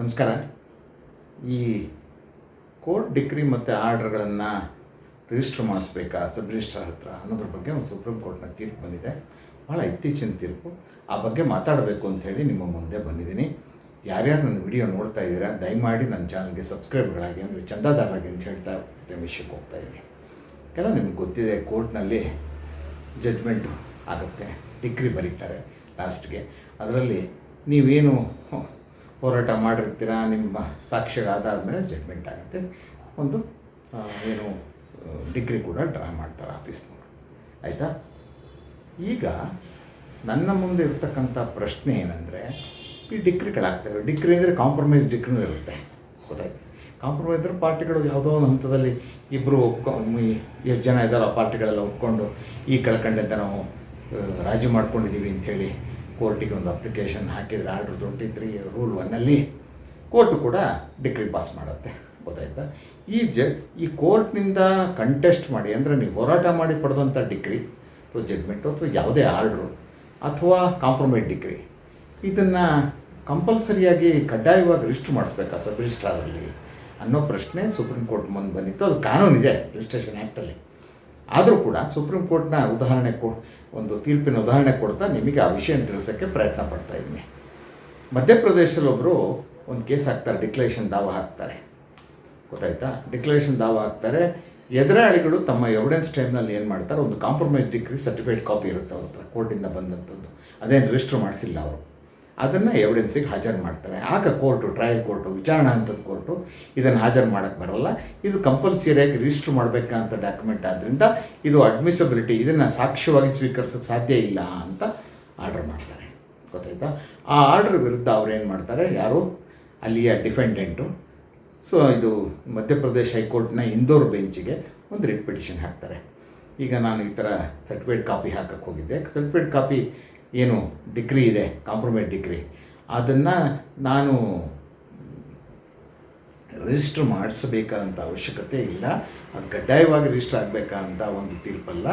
ನಮಸ್ಕಾರ. ಈ court decree ಮತ್ತು ಆರ್ಡರ್ಗಳನ್ನು ರಿಜಿಸ್ಟರ್ ಮಾಡಿಸ್ಬೇಕಾ ಸಬ್ ರಿಜಿಸ್ಟ್ರಾರ್ ಹತ್ರ ಅನ್ನೋದ್ರ ಬಗ್ಗೆ ಒಂದು ಸುಪ್ರೀಂ ಕೋರ್ಟ್ನ ತೀರ್ಪು ಬಂದಿದೆ. ಭಾಳ ಇತ್ತೀಚಿನ ತೀರ್ಪು. ಆ ಬಗ್ಗೆ ಮಾತಾಡಬೇಕು ಅಂಥೇಳಿ ನಿಮ್ಮ ಮುಂದೆ ಬಂದಿದ್ದೀನಿ. ಯಾರ್ಯಾರು ನನ್ನ ವಿಡಿಯೋ ನೋಡ್ತಾ ಇದ್ದೀರಾ, ದಯಮಾಡಿ ನನ್ನ ಚಾನಲ್ಗೆ ಸಬ್ಸ್ಕ್ರೈಬ್ಗಳಾಗಿ ಅಂದರೆ ಚಂದಾದಾರರಾಗಿ ಅಂತ ಹೇಳ್ತಾ ವಿಷಯಕ್ಕೆ ಹೋಗ್ತಾ ಇದ್ದೀನಿ. ಕೆಲವು ನಿಮ್ಗೆ ಗೊತ್ತಿದೆ ಕೋರ್ಟ್ನಲ್ಲಿ ಜಡ್ಜ್ಮೆಂಟು ಆಗುತ್ತೆ. ಡಿಗ್ರಿ ಬರೀತಾರೆ ಲಾಸ್ಟ್ಗೆ. ಅದರಲ್ಲಿ ನೀವೇನು ಹೋರಾಟ ಮಾಡಿರ್ತೀರ, ನಿಮ್ಮ ಸಾಕ್ಷ್ಯಗಳಾದಾದ ಮೇಲೆ ಜಡ್ಮೆಂಟ್ ಆಗುತ್ತೆ. ಒಂದು ಏನು ಡಿಗ್ರಿ ಕೂಡ ಡ್ರಾ ಮಾಡ್ತಾರೆ ಆಫೀಸ್ನವರು ಆಯಿತಾ? ಈಗ ನನ್ನ ಮುಂದೆ ಇರ್ತಕ್ಕಂಥ ಪ್ರಶ್ನೆ ಏನಂದರೆ, ಈ ಡಿಗ್ರಿಗಳಾಗ್ತವೆ ಡಿಗ್ರಿ ಅಂದರೆ ಕಾಂಪ್ರಮೈಸ್ ಡಿಗ್ರಿನೂ ಇರುತ್ತೆ. ಗೊತ್ತಾಯ್ತು? ಕಾಂಪ್ರಮೈಸ್ ಅಂದರೆ ಪಾರ್ಟಿಗಳು ಯಾವುದೋ ಒಂದು ಹಂತದಲ್ಲಿ ಇಬ್ಬರು ಒಪ್ಕೊ ಎಷ್ಟು ಜನ ಇದ್ದಾರೋ ಪಾರ್ಟಿಗಳೆಲ್ಲ ಒಪ್ಕೊಂಡು ಈ ಕಳ್ಕೊಂಡಂತೆ ನಾವು ರಾಜಿ ಮಾಡ್ಕೊಂಡಿದ್ದೀವಿ ಅಂಥೇಳಿ ಕೋರ್ಟಿಗೆ ಒಂದು ಅಪ್ಲಿಕೇಶನ್ ಹಾಕಿದರೆ ಆರ್ಡರ್ ಟ್ವೆಂಟಿ ತ್ರೀ ರೂಲ್ ಒನ್ನಲ್ಲಿ ಕೋರ್ಟು ಕೂಡ ಡಿಗ್ರಿ ಪಾಸ್ ಮಾಡುತ್ತೆ. ಗೊತ್ತಾಯ್ತಾ? ಈ ಜ, ಈ ಕೋರ್ಟ್ನಿಂದ ಕಂಟೆಸ್ಟ್ ಮಾಡಿ, ಅಂದರೆ ನೀವು ಹೋರಾಟ ಮಾಡಿ ಪಡೆದಂಥ ಡಿಗ್ರಿ ಅಥವಾ ಜಡ್ಮೆಂಟು ಅಥವಾ ಯಾವುದೇ ಆರ್ಡ್ರು, ಅಥವಾ ಕಾಂಪ್ರಮೈಸ್ ಡಿಗ್ರಿ ಇದನ್ನು ಕಂಪಲ್ಸರಿಯಾಗಿ ಕಡ್ಡಾಯವಾಗಿ ರಿಜಿಸ್ಟರ್ ಮಾಡಿಸ್ಬೇಕಾ ಸಬ್ ರಿಜಿಸ್ಟ್ರಾರಲ್ಲಿ ಅನ್ನೋ ಪ್ರಶ್ನೆ ಸುಪ್ರೀಂ ಕೋರ್ಟ್ ಮುಂದೆ ಬಂದಿತ್ತು. ಅದು ಕಾನೂನಿದೆ, ರಿಜಿಸ್ಟ್ರೇಷನ್ ಆ್ಯಕ್ಟಲ್ಲಿ ಆದರೂ ಕೂಡ ಸುಪ್ರೀಂ ಕೋರ್ಟ್ನ ಉದಾಹರಣೆ ಕೊ ಒಂದು ತೀರ್ಪಿನ ಉದಾಹರಣೆ ಕೊಡ್ತಾ ನಿಮಗೆ ಆ ವಿಷಯ ತಿಳಿಸೋಕ್ಕೆ ಪ್ರಯತ್ನ ಪಡ್ತಾ ಇದ್ದೀನಿ. ಮಧ್ಯಪ್ರದೇಶದಲ್ಲೊಬ್ಬರು ಒಂದು ಕೇಸ್ ಹಾಕ್ತಾರೆ, ಡಿಕ್ಲರೇಷನ್ ದಾವ ಹಾಕ್ತಾರೆ. ಗೊತ್ತಾಯ್ತಾ? ಡಿಕ್ಲರೇಷನ್ ದಾವ ಹಾಕ್ತಾರೆ. ಎದುರಾಳಿಗಳು ತಮ್ಮ ಎವಿಡೆನ್ಸ್ ಟೈಮ್ನಲ್ಲಿ ಏನು ಮಾಡ್ತಾರೆ? ಒಂದು ಕಾಂಪ್ರಮೈಸ್ ಡಿಗ್ರಿ ಸರ್ಟಿಫೈಡ್ ಕಾಪಿ ಇರುತ್ತೆ ಅವ್ರ ಹತ್ರ ಕೋರ್ಟಿಂದ ಬಂದಂಥದ್ದು. ಅದೇನು ರಿಜಿಸ್ಟರ್ ಮಾಡಿಸಿಲ್ಲ ಅವರು. ಅದನ್ನು ಎವಿಡೆನ್ಸಿಗೆ ಹಾಜರು ಮಾಡ್ತಾರೆ. ಆಗ ಕೋರ್ಟು ಟ್ರಯಲ್ ಕೋರ್ಟು ವಿಚಾರಣಾ ಹಂತದ ಕೋರ್ಟು ಇದನ್ನು ಹಾಜರು ಮಾಡೋಕ್ಕೆ ಬರಲ್ಲ. ಇದು ಕಂಪಲ್ಸರಿಯಾಗಿ ರಿಜಿಸ್ಟರ್ ಮಾಡಬೇಕಂತ ಡಾಕ್ಯುಮೆಂಟ್ ಆದ್ದರಿಂದ ಇದು ಅಡ್ಮಿಸಬಿಲಿಟಿ ಇದನ್ನು ಸಾಕ್ಷ್ಯವಾಗಿ ಸ್ವೀಕರಿಸೋಕ್ಕೆ ಸಾಧ್ಯ ಇಲ್ಲ ಅಂತ ಆರ್ಡರ್ ಮಾಡ್ತಾರೆ. ಗೊತ್ತಾಯ್ತಾ? ಆ ಆರ್ಡರ್ ವಿರುದ್ಧ ಅವ್ರು ಏನು ಮಾಡ್ತಾರೆ? ಯಾರು? ಅಲ್ಲಿಯ ಡಿಫೆಂಡೆಂಟು ಸೊ ಇದು ಮಧ್ಯಪ್ರದೇಶ ಹೈಕೋರ್ಟ್ನ ಇಂದೋರ್ ಬೆಂಚಿಗೆ ಒಂದು ರಿಟ್ ಪಿಟಿಷನ್ ಹಾಕ್ತಾರೆ. ಈಗ ನಾನು ಈ ಥರ ಸರ್ಟಿಫೈಡ್ ಕಾಪಿ ಹಾಕಕ್ಕೆ ಹೋಗಿದ್ದೆ. ಸರ್ಟಿಫೈಡ್ ಕಾಪಿ ಏನು ಡಿಗ್ರಿ ಇದೆ ಕಾಂಪ್ರಮೈಸ್ ಡಿಗ್ರಿ. ಅದನ್ನು ನಾನು ರಿಜಿಸ್ಟರ್ ಮಾಡಿಸಬೇಕಾದಂಥ ಅವಶ್ಯಕತೆ ಇಲ್ಲ. ಅದು ಕಡ್ಡಾಯವಾಗಿ ರಿಜಿಸ್ಟರ್ ಆಗಬೇಕಾ ಒಂದು ತೀರ್ಪಲ್ಲ.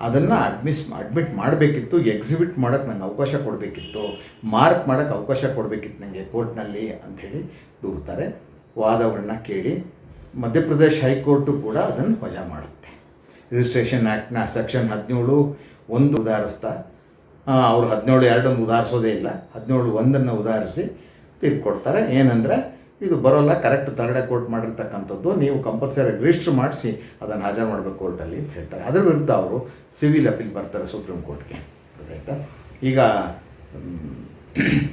ಅದನ್ನು ಅಡ್ಮಿಸ್ ಅಡ್ಮಿಟ್ ಮಾಡಬೇಕಿತ್ತು ಎಕ್ಸಿಬಿಟ್ ಮಾಡೋಕ್ಕೆ ನನಗೆ ಅವಕಾಶ ಕೊಡಬೇಕಿತ್ತು ಮಾರ್ಕ್ ಮಾಡೋಕ್ಕೆ ಅವಕಾಶ ಕೊಡಬೇಕಿತ್ತು ನನಗೆ ಕೋರ್ಟ್ನಲ್ಲಿ ಅಂಥೇಳಿ ದೂರ್ತಾರೆ. ವಾದವನ್ನು ಕೇಳಿ ಮಧ್ಯಪ್ರದೇಶ ಹೈಕೋರ್ಟು ಕೂಡ ಅದನ್ನು ವಜಾ ಮಾಡುತ್ತೆ. ರಿಜಿಸ್ಟ್ರೇಷನ್ ಆ್ಯಕ್ಟ್ನ ಸೆಕ್ಷನ್ ಹದಿನೇಳು, ಒಂದು ಉದಾಹರಿಸ್ತಾ ಅವ್ರು ಹದಿನೇಳು ಎರಡನ್ನು ಉದಾಹರಿಸೋದೇ ಇಲ್ಲ. ಹದಿನೇಳು ಒಂದನ್ನು ಉದಾಹರಿಸಿ ತೀರ್ಪು ಕೊಡ್ತಾರೆ ಏನಂದರೆ, ಇದು ಬರೋಲ್ಲ ಕರೆಕ್ಟ್ ತರಡೆ ಕೋರ್ಟ್ ಮಾಡಿರ್ತಕ್ಕಂಥದ್ದು. ನೀವು ಕಂಪಲ್ಸರಿ ರಿಜಿಸ್ಟರ್ ಮಾಡಿಸಿ ಅದನ್ನು ಹಾಜರು ಮಾಡಬೇಕು ಕೋರ್ಟಲ್ಲಿ ಅಂತ ಹೇಳ್ತಾರೆ. ಅದರ ವಿರುದ್ಧ ಅವರು ಸಿವಿಲ್ ಅಪೀಲ್ ಬರ್ತಾರೆ ಸುಪ್ರೀಂ ಕೋರ್ಟ್ಗೆ. ಆಯಿತಾ ಈಗ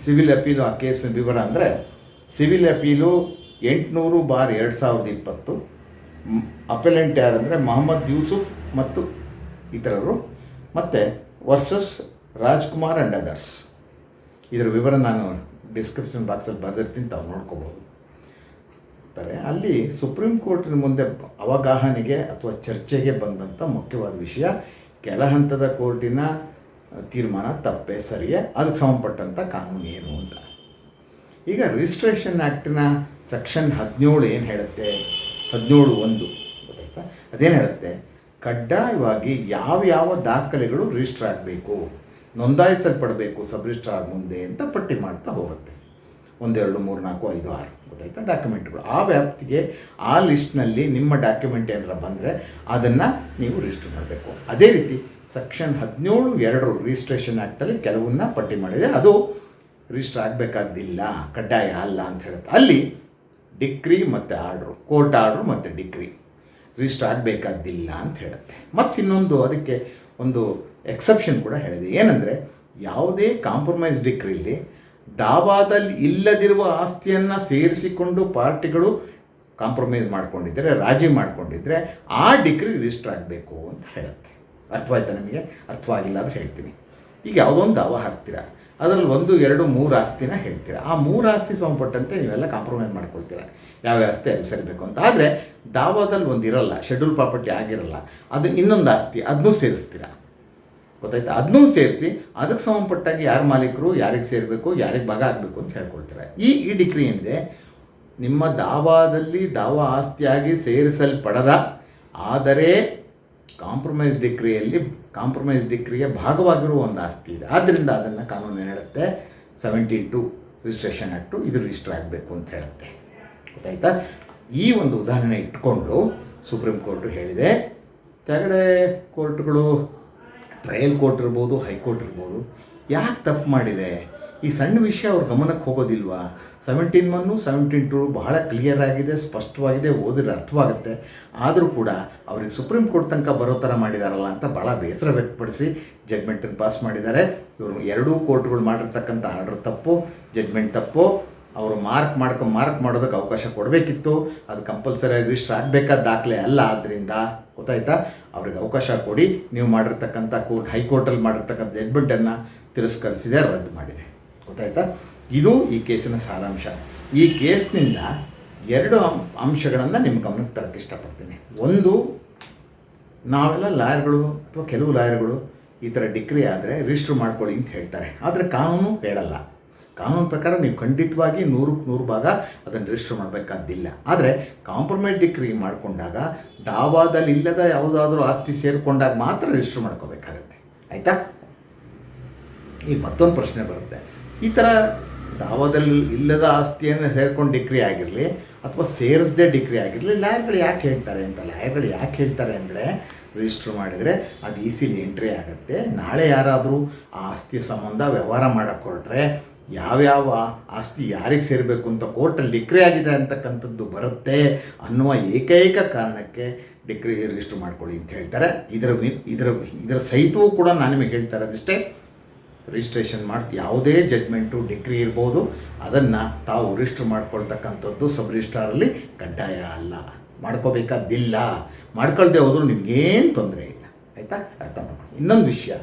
ಸಿವಿಲ್ ಅಪೀಲು ಆ ಕೇಸಿನ ವಿವರ ಅಂದರೆ ಸಿವಿಲ್ ಅಪೀಲು ಎಂಟುನೂರು ಬಾರ್ ಎರಡು ಸಾವಿರದ ಇಪ್ಪತ್ತು. ಅಪೆಲೆಂಟ್ ಯಾರಂದರೆ, ಮೊಹಮ್ಮದ್ ಯೂಸುಫ್ ಮತ್ತು ಇತರರು. ಮತ್ತು ವರ್ಸಸ್ ರಾಜ್ಕುಮಾರ್ ಆ್ಯಂಡ್ ಅದರ್ಸ್ ಇದರ ವಿವರ ನಾನು ಡಿಸ್ಕ್ರಿಪ್ಷನ್ ಬಾಕ್ಸಲ್ಲಿ ಬರೆದಿರ್ತೀನಿ, ತಾವು ನೋಡ್ಕೋಬೋದು. ಅಂತಾರೆ ಅಲ್ಲಿ ಸುಪ್ರೀಂ ಕೋರ್ಟಿನ ಮುಂದೆ ಅವಗಾಹನೆಗೆ ಅಥವಾ ಚರ್ಚೆಗೆ ಬಂದಂಥ ಮುಖ್ಯವಾದ ವಿಷಯ ಕೆಳಹಂತದ ಕೋರ್ಟಿನ ತೀರ್ಮಾನ ತಪ್ಪೇ ಸರಿಯೇ, ಅದಕ್ಕೆ ಸಂಬಂಧಪಟ್ಟಂಥ ಕಾನೂನು ಏನು ಅಂತ. ಈಗ ರಿಜಿಸ್ಟ್ರೇಷನ್ ಆ್ಯಕ್ಟಿನ ಸೆಕ್ಷನ್ ಹದಿನೇಳು ಏನು ಹೇಳುತ್ತೆ? ಹದಿನೇಳು ಒಂದು, ಗೊತ್ತಾಯ್ತಾ? ಅದೇನು ಹೇಳುತ್ತೆ? ಕಡ್ಡಾಯವಾಗಿ ಯಾವ ಯಾವ ದಾಖಲೆಗಳು ರಿಜಿಸ್ಟರ್ ಆಗಬೇಕು? ನೋಂದಾಯಿಸಲ್ಪಡಬೇಕು ಸಬ್ ರಿಜಿಸ್ಟ್ರಾರ್ ಮುಂದೆ ಅಂತ ಪಟ್ಟಿ ಮಾಡ್ತಾ ಹೋಗುತ್ತೆ. ಒಂದೆರಡು, ಮೂರು, ನಾಲ್ಕು, ಐದು, ಆರು ಗೊತ್ತಾಯ್ತಾ ಡಾಕ್ಯುಮೆಂಟ್ಗಳು. ಆ ವ್ಯಾಪ್ತಿಗೆ ಆ ಲಿಸ್ಟ್ನಲ್ಲಿ ನಿಮ್ಮ ಡಾಕ್ಯುಮೆಂಟ್ ಏನಾರ ಬಂದರೆ ಅದನ್ನು ನೀವು ರಿಜಿಸ್ಟರ್ ಮಾಡಬೇಕು. ಅದೇ ರೀತಿ ಸೆಕ್ಷನ್ ಹದಿನೇಳು, ಎರಡು ರಿಜಿಸ್ಟ್ರೇಷನ್ ಆ್ಯಕ್ಟಲ್ಲಿ ಕೆಲವನ್ನ ಪಟ್ಟಿ ಮಾಡಿದೆ. ಅದು ರಿಜಿಸ್ಟರ್ ಆಗಬೇಕಾದ್ದಿಲ್ಲ, ಕಡ್ಡಾಯ ಅಲ್ಲ ಅಂತ ಹೇಳುತ್ತೆ. ಅಲ್ಲಿ ಡಿಗ್ರಿ ಮತ್ತು ಆರ್ಡ್ರು, ಕೋರ್ಟ್ ಆರ್ಡ್ರು ಮತ್ತು ಡಿಗ್ರಿ ರಿಜಿಸ್ಟರ್ ಆಗಬೇಕಾದಿಲ್ಲ ಅಂತ ಹೇಳುತ್ತೆ. ಮತ್ತಿನ್ನೊಂದು ಅದಕ್ಕೆ ಒಂದು ಎಕ್ಸೆಪ್ಷನ್ ಕೂಡ ಹೇಳಿದೆ. ಏನಂದರೆ, ಯಾವುದೇ ಕಾಂಪ್ರಮೈಸ್ ಡಿಗ್ರಿಲಿ ದಾವಾದಲ್ಲಿ ಇಲ್ಲದಿರುವ ಆಸ್ತಿಯನ್ನು ಸೇರಿಸಿಕೊಂಡು ಪಾರ್ಟಿಗಳು ಕಾಂಪ್ರಮೈಸ್ ಮಾಡಿಕೊಂಡಿದ್ದರೆ ರಾಜಿ ಮಾಡಿಕೊಂಡಿದ್ದರೆ ಆ ಡಿಗ್ರಿ ರಿಜಿಸ್ಟರ್ ಆಗಬೇಕು ಅಂತ ಹೇಳುತ್ತೆ. ಅರ್ಥವಾಯ್ತಾ ನಿಮಗೆ? ಅರ್ಥವಾಗಿಲ್ಲ ಅಂದರೆ ಹೇಳ್ತೀನಿ. ಈಗ ಯಾವುದೋ ಒಂದು ದಾವ ಹಾಕ್ತೀರಾ? ಅದರಲ್ಲಿ ಒಂದು, ಎರಡು, ಮೂರು ಆಸ್ತಿನ ಹೇಳ್ತೀರಾ? ಆ ಮೂರು ಆಸ್ತಿ ಸಂಬಂಧಪಟ್ಟಂತೆ ನೀವೆಲ್ಲ ಕಾಂಪ್ರಮೈಸ್ ಮಾಡ್ಕೊಳ್ತೀರಾ? ಯಾವ ಆಸ್ತಿ ಅಲ್ಲಿ ಸರಿಬೇಕು ಅಂತ. ಆದರೆ, ದಾವಾದಲ್ಲಿ ಒಂದು ಇರಲ್ಲ ಶೆಡ್ಯೂಲ್ ಪ್ರಾಪರ್ಟಿ ಆಗಿರಲ್ಲ, ಅದು ಇನ್ನೊಂದು ಆಸ್ತಿ ಅದನ್ನೂ ಸೇರಿಸ್ತೀರಾ? ಗೊತ್ತಾಯ್ತಾ? ಅದನ್ನೂ ಸೇರಿಸಿ, ಅದಕ್ಕೆ ಸಂಬಂಧಪಟ್ಟಾಗಿ ಯಾರು ಮಾಲೀಕರು, ಯಾರಿಗೆ ಸೇರಬೇಕು, ಯಾರಿಗೆ ಭಾಗ ಆಗಬೇಕು ಅಂತ ಹೇಳ್ಕೊಳ್ತಾರೆ. ಈ ಈ ಡಿಗ್ರಿ ಏನಿದೆ? ನಿಮ್ಮ ದಾವಾದಲ್ಲಿ ದಾವಾ ಆಸ್ತಿಯಾಗಿ ಸೇರಿಸಲ್ಪಡದ, ಆದರೆ ಕಾಂಪ್ರಮೈಸ್ ಡಿಗ್ರಿಯಲ್ಲಿ ಕಾಂಪ್ರಮೈಸ್ ಡಿಗ್ರಿಗೆ ಭಾಗವಾಗಿರುವ ಒಂದು ಆಸ್ತಿ ಇದೆ. ಆದ್ದರಿಂದ ಅದನ್ನು ಕಾನೂನು ಹೇಳುತ್ತೆ ಸೆವೆಂಟೀನ್ ಟು ರಿಜಿಸ್ಟ್ರೇಷನ್ ಆ್ಯಕ್ಟು ಇದು ರಿಜಿಸ್ಟರ್ ಆಗಬೇಕು ಅಂತ ಹೇಳುತ್ತೆ. ಗೊತ್ತಾಯ್ತಾ? ಈ ಒಂದು ಉದಾಹರಣೆ ಇಟ್ಕೊಂಡು ಸುಪ್ರೀಂ ಕೋರ್ಟು ಹೇಳಿದೆ ಕೆಳಗಡೆ ಕೋರ್ಟ್ಗಳು ಟ್ರಯಲ್ ಕೋರ್ಟ್ ಇರ್ಬೋದು ಹೈಕೋರ್ಟ್ ಇರ್ಬೋದು, ಯಾಕೆ ತಪ್ಪು ಮಾಡಿದೆ? ಈ ಸಣ್ಣ ವಿಷಯ ಅವ್ರ ಗಮನಕ್ಕೆ ಹೋಗೋದಿಲ್ವಾ? ಸೆವೆಂಟೀನ್ ಒನ್ನು ಸೆವೆಂಟೀನ್ ಟು ಬಹಳ ಕ್ಲಿಯರ್ ಆಗಿದೆ, ಸ್ಪಷ್ಟವಾಗಿದೆ, ಓದಿದ್ರೆ ಅರ್ಥವಾಗುತ್ತೆ. ಆದರೂ ಕೂಡ ಅವ್ರಿಗೆ ಸುಪ್ರೀಂ ಕೋರ್ಟ್ ತನಕ ಬರೋ ಥರ ಮಾಡಿದಾರಲ್ಲ ಅಂತ ಭಾಳ ಬೇಸರ ವ್ಯಕ್ತಪಡಿಸಿ ಜಡ್ಮೆಂಟನ್ನು ಪಾಸ್ ಮಾಡಿದ್ದಾರೆ. ಇವರು ಎರಡೂ ಕೋರ್ಟ್ಗಳು ಮಾಡಿರ್ತಕ್ಕಂಥ ಆರ್ಡರ್ ತಪ್ಪು ಜಡ್ಮೆಂಟ್ ತಪ್ಪು. ಅವರು ಮಾರ್ಕ್ ಮಾಡ್ಕೊ, ಮಾರ್ಕ್ ಮಾಡೋದಕ್ಕೆ ಅವಕಾಶ ಕೊಡಬೇಕಿತ್ತು. ಅದು ಕಂಪಲ್ಸರಿಯಾಗಿ ರಿಜಿಸ್ಟರ್ ಆಗಬೇಕಾದ ದಾಖಲೆ ಅಲ್ಲ. ಆದ್ದರಿಂದ ಗೊತ್ತಾಯ್ತಾ? ಅವ್ರಿಗೆ ಅವಕಾಶ ಕೊಡಿ. ನೀವು ಮಾಡಿರ್ತಕ್ಕಂಥ ಕೋರ್ಟ್ ಹೈಕೋರ್ಟಲ್ಲಿ ಮಾಡಿರ್ತಕ್ಕಂಥ ಜಡ್ಮೆಂಟನ್ನು ತಿರಸ್ಕರಿಸಿದೆ, ರದ್ದು ಮಾಡಿದೆ. ಗೊತ್ತಾಯ್ತಾ? ಇದು ಈ ಕೇಸಿನ ಸಾರಾಂಶ. ಈ ಕೇಸ್ನಿಂದ ಎರಡು ಅಂಶಗಳನ್ನು ನಿಮ್ಮ ಗಮನಕ್ಕೆ ತರಕ್ಕೆ ಇಷ್ಟಪಡ್ತೀನಿ. ಒಂದು, ನಾವೆಲ್ಲ ಲಾಯರ್ಗಳು ಅಥವಾ ಕೆಲವು ಲಾಯರ್ಗಳು ಈ ಥರ ಡಿಗ್ರಿ ಆದರೆ ರಿಜಿಸ್ಟ್ರ್ ಮಾಡ್ಕೊಳ್ಳಿ ಅಂತ ಹೇಳ್ತಾರೆ. ಆದರೆ ಕಾನೂನು ಹೇಳಲ್ಲ. ಕಾನೂನು ಪ್ರಕಾರ ನೀವು ಖಂಡಿತವಾಗಿ ನೂರಕ್ಕೆ ನೂರು ಭಾಗ ಅದನ್ನು ರಿಜಿಸ್ಟರ್ ಮಾಡಬೇಕಾದಿಲ್ಲ ಆದರೆ ಕಾಂಪ್ರಮೈಸ್ ಡಿಕ್ರಿ ಮಾಡಿಕೊಂಡಾಗ ದಾವಾದಲ್ಲಿ ಇಲ್ಲದ ಯಾವುದಾದ್ರೂ ಆಸ್ತಿ ಸೇರಿಕೊಂಡಾಗ ಮಾತ್ರ ರಿಜಿಸ್ಟರ್ ಮಾಡ್ಕೋಬೇಕಾಗತ್ತೆ. ಆಯಿತಾ? ಈಗ ಮತ್ತೊಂದು ಪ್ರಶ್ನೆ ಬರುತ್ತೆ. ಈ ಥರ ದಾವಾದಲ್ಲಿ ಇಲ್ಲದ ಆಸ್ತಿಯನ್ನು ಸೇರ್ಕೊಂಡು ಡಿಗ್ರಿ ಆಗಿರಲಿ ಅಥವಾ ಸೇರಿಸದೆ ಡಿಗ್ರಿ ಆಗಿರಲಿ ಲಾಯರ್ಗಳು ಯಾಕೆ ಹೇಳ್ತಾರೆ ಅಂತ ಲಾಯರ್ಗಳು ಯಾಕೆ ಹೇಳ್ತಾರೆ ಅಂದರೆ ರಿಜಿಸ್ಟ್ರ್ ಮಾಡಿದರೆ ಅದು ಈಸಿಲಿ ಎಂಟ್ರಿ ಆಗುತ್ತೆ. ನಾಳೆ ಯಾರಾದರೂ ಆ ಆಸ್ತಿ ಸಂಬಂಧ ವ್ಯವಹಾರ ಮಾಡೋಕ್ಕೆ ಹೊರಟ್ರೆ ಯಾವ್ಯಾವ ಆಸ್ತಿ ಯಾರಿಗೆ ಸೇರಬೇಕು ಅಂತ ಕೋರ್ಟಲ್ಲಿ ಡಿಕ್ರಿ ಆಗಿದೆ ಅಂತಕ್ಕಂಥದ್ದು ಬರುತ್ತೆ ಅನ್ನುವ ಏಕೈಕ ಕಾರಣಕ್ಕೆ ಡಿಗ್ರಿ ರಿಜಿಸ್ಟರ್ ಮಾಡ್ಕೊಳ್ಳಿ ಅಂತ ಹೇಳ್ತಾರೆ. ಇದರ ಇದರ ಇದರ ಸಹಿತವೂ ಕೂಡ ನಾನು ನಿಮಗೆ ಹೇಳ್ತಾ ಇರೋದಿಷ್ಟೇ ರಿಜಿಸ್ಟ್ರೇಷನ್ ಮಾಡಿ ಯಾವುದೇ ಜಡ್ಮೆಂಟು ಡಿಗ್ರಿ ಇರ್ಬೋದು. ಅದನ್ನು ತಾವು ರಿಜಿಸ್ಟರ್ ಮಾಡ್ಕೊಳ್ತಕ್ಕಂಥದ್ದು ಸಬ್ ರಿಜಿಸ್ಟ್ರಾರಲ್ಲಿ ಕಡ್ಡಾಯ ಅಲ್ಲ. ಮಾಡ್ಕೋಬೇಕಾದ್ದಿಲ್ಲ ಮಾಡ್ಕೊಳ್ದೆ ಹೋದರೂ ನಿಮಗೇನು ತೊಂದರೆ ಇಲ್ಲ. ಆಯಿತಾ? ಅರ್ಥ ಮಾಡ್ಕೊಂಡು ಇನ್ನೊಂದು ವಿಷಯ,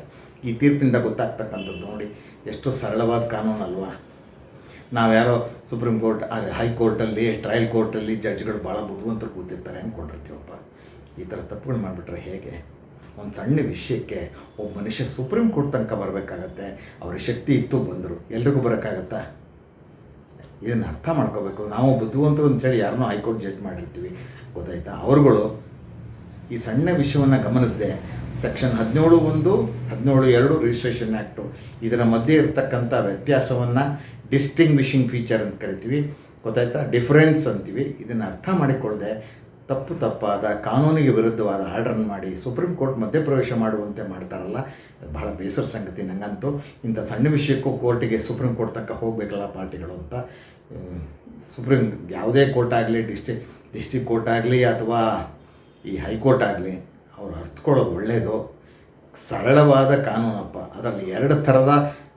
ಈ ತೀರ್ಪಿನಿಂದ ಗೊತ್ತಾಗ್ತಕ್ಕಂಥದ್ದು ನೋಡಿ. ಎಷ್ಟು ಸರಳವಾದ ಕಾನೂನು ಅಲ್ವಾ ನಾವ್ಯಾರೋ ಸುಪ್ರೀಂ ಕೋರ್ಟ್ ಹೈಕೋರ್ಟಲ್ಲಿ ಟ್ರಯಲ್ ಕೋರ್ಟಲ್ಲಿ ಜಡ್ಜ್ಗಳು ಭಾಳ ಬುದ್ಧಿವಂತರು ಕೂತಿರ್ತಾರೆ ಅಂದ್ಕೊಂಡಿರ್ತೀವಪ್ಪ ಈ ಥರ ತಪ್ಪುಗಳು ಮಾಡಿಬಿಟ್ರೆ ಹೇಗೆ? ಒಂದು ಸಣ್ಣ ವಿಷಯಕ್ಕೆ ಒಬ್ಬ ಮನುಷ್ಯ ಸುಪ್ರೀಂ ಕೋರ್ಟ್ ತನಕ ಬರಬೇಕಾಗತ್ತೆ, ಅವ್ರಿಗೆ ಶಕ್ತಿ ಇತ್ತು ಬಂದರು. ಎಲ್ರಿಗೂ ಬರೋಕ್ಕಾಗತ್ತಾ? ಇದನ್ನು ಅರ್ಥ ಮಾಡ್ಕೋಬೇಕು. ನಾವು ಬುದ್ಧಿವಂತರು ಅಂತೇಳಿ ಯಾರನ್ನೋ ಹೈಕೋರ್ಟ್ ಜಡ್ಜ್ ಮಾಡಿರ್ತೀವಿ. ಗೊತ್ತಾಯ್ತಾ? ಅವ್ರುಗಳು ಈ ಸಣ್ಣ ವಿಷಯವನ್ನು ಗಮನಿಸದೆ. ಸೆಕ್ಷನ್ ಹದಿನೇಳು ಒಂದು, ಹದಿನೇಳು ಎರಡು ರಿಜಿಸ್ಟ್ರೇಷನ್ ಆ್ಯಕ್ಟು ಇದರ ಮಧ್ಯೆ ಇರತಕ್ಕಂಥ ವ್ಯತ್ಯಾಸವನ್ನು ಡಿಸ್ಟಿಂಗ್ವಿಷಿಂಗ್ ಫೀಚರ್ ಅಂತ ಕರಿತೀವಿ. ಗೊತ್ತಾಯ್ತಾ? ಡಿಫರೆನ್ಸ್ ಅಂತೀವಿ. ಇದನ್ನು ಅರ್ಥ ಮಾಡಿಕೊಳ್ಳದೆ ತಪ್ಪು ತಪ್ಪಾದ, ಕಾನೂನಿಗೆ ವಿರುದ್ಧವಾದ ಆರ್ಡರ್ನ ಮಾಡಿ ಸುಪ್ರೀಂ ಕೋರ್ಟ್ ಮಧ್ಯಪ್ರವೇಶ ಮಾಡುವಂತೆ ಮಾಡ್ತಾರಲ್ಲ ಬಹಳ ಬೇಸರ ಸಂಗತಿ ನನಗಂತೂ ಇಂಥ ಸಣ್ಣ ವಿಷಯಕ್ಕೂ ಕೋರ್ಟಿಗೆ ಸುಪ್ರೀಂ ಕೋರ್ಟ್ ತನಕ ಹೋಗಬೇಕಲ್ಲ ಪಾರ್ಟಿಗಳು ಅಂತ. ಸುಪ್ರೀಂ ಯಾವುದೇ ಕೋರ್ಟ್ ಆಗಲಿ ಡಿಸ್ಟಿಕ್ ಡಿಸ್ಟಿಕ್ ಕೋರ್ಟ್ ಆಗಲಿ ಅಥವಾ ಈ ಹೈಕೋರ್ಟ್ ಆಗಲಿ ಅವ್ರು ಅರ್ಥಕೊಳ್ಳೋದು ಒಳ್ಳೆಯದು ಸರಳವಾದ ಕಾನೂನಪ್ಪ. ಅದರಲ್ಲಿ ಎರಡು ಥರದ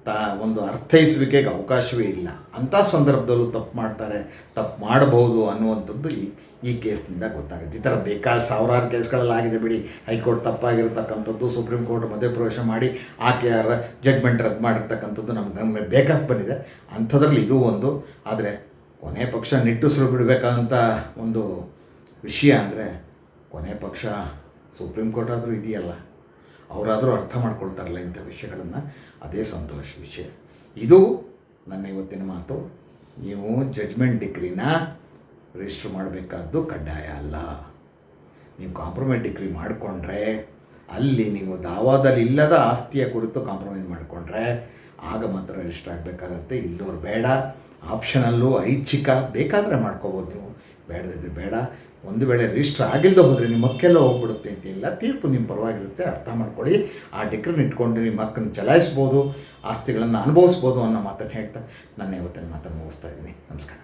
ತಾ ಒಂದು ಅರ್ಥೈಸುವಿಕೆಗೆ ಅವಕಾಶವೇ ಇಲ್ಲ. ಅಂಥ ಸಂದರ್ಭದಲ್ಲೂ ತಪ್ಪು ಮಾಡ್ತಾರೆ. ತಪ್ಪು ಮಾಡಬಹುದು ಅನ್ನುವಂಥದ್ದು ಈ ಈ ಕೇಸ್ನಿಂದ ಗೊತ್ತಾಗುತ್ತೆ. ಈ ಥರ ಬೇಕಾದ ಸಾವಿರಾರು ಕೇಸ್ಗಳಲ್ಲಿ ಆಗಿದೆ ಬಿಡಿ. ಹೈಕೋರ್ಟ್ ತಪ್ಪಾಗಿರ್ತಕ್ಕಂಥದ್ದು, ಸುಪ್ರೀಂ ಕೋರ್ಟ್ ಮಧ್ಯಪ್ರವೇಶ ಮಾಡಿ ಆಕೆಯ ಜಡ್ಮೆಂಟ್ ರದ್ದು ಮಾಡಿರ್ತಕ್ಕಂಥದ್ದು ನಮ್ಗೆ ನಮಗೆ ಬೇಕಾಗಿ ಬಂದಿದೆ. ಅಂಥದ್ರಲ್ಲಿ ಇದು ಒಂದು. ಆದರೆ ಕೊನೆ ಪಕ್ಷ ನಿಟ್ಟುಸಿರು ಬಿಡಬೇಕಾದಂಥ ಒಂದು ವಿಷಯ ಅಂದರೆ ಕೊನೆ ಪಕ್ಷ ಸುಪ್ರೀಂ ಕೋರ್ಟ್ ಆದರೂ ಇದೆಯಲ್ಲ, ಅವರಾದರೂ ಅರ್ಥ ಮಾಡ್ಕೊಳ್ತಾರಲ್ಲ ಇಂಥ ವಿಷಯಗಳನ್ನು? ಅದೇ ಸಂತೋಷ ವಿಷಯ. ಇದು ನನ್ನ ಇವತ್ತಿನ ಮಾತು. ನೀವು ಜಡ್ಜ್ಮೆಂಟ್ ಡಿಗ್ರಿನ ರಿಜಿಸ್ಟರ್ ಮಾಡಬೇಕಾದ್ದು ಕಡ್ಡಾಯ ಅಲ್ಲ. ನೀವು ಕಾಂಪ್ರಮೈಸ್ ಡಿಗ್ರಿ ಮಾಡಿಕೊಂಡ್ರೆ, ಅಲ್ಲಿ ನೀವು ದಾವಾದಲ್ಲಿ ಇಲ್ಲದ ಆಸ್ತಿಯ ಕುರಿತು ಕಾಂಪ್ರಮೈಸ್ ಮಾಡಿಕೊಂಡ್ರೆ, ಆಗ ಮಾತ್ರ ರಿಜಿಸ್ಟರ್ ಆಗಬೇಕಾಗತ್ತೆ. ಇಲ್ಲದವ್ರು ಬೇಡ. ಆಪ್ಷನಲ್ಲೂ ಐಚ್ಛಿಕ. ಬೇಕಾದರೆ ಮಾಡ್ಕೋಬೋದು. ನೀವು ಬೇಡದಿದ್ರೆ ಬೇಡ. ಒಂದು ವೇಳೆ ರಿಜಿಸ್ಟರ್ ಆಗಿಲ್ಲದೆ ಹೋದರೆ ನಿಮ್ಮ ಮಕ್ಕೆಲ್ಲ ಹೋಗ್ಬಿಡುತ್ತೆ ಅಂತಿಲ್ಲ ತೀರ್ಪು ನಿಮ್ಮ ಪರವಾಗಿರುತ್ತೆ, ಅರ್ಥ ಮಾಡ್ಕೊಳ್ಳಿ. ಆ ಡಿಗ್ರಿನ ಇಟ್ಕೊಂಡು ನಿಮ್ಮ ಹಕ್ಕನ್ನು ಚಲಾಯಿಸ್ಬೋದು, ಆಸ್ತಿಗಳನ್ನು ಅನುಭವಿಸ್ಬೋದು ಅನ್ನೋ ಮಾತನ್ನು ಹೇಳ್ತಾ ನಾನು ಇವತ್ತಿನ ಮಾತನ್ನು ಮುಗಿಸ್ತಾ ಇದ್ದೀನಿ. ನಮಸ್ಕಾರ.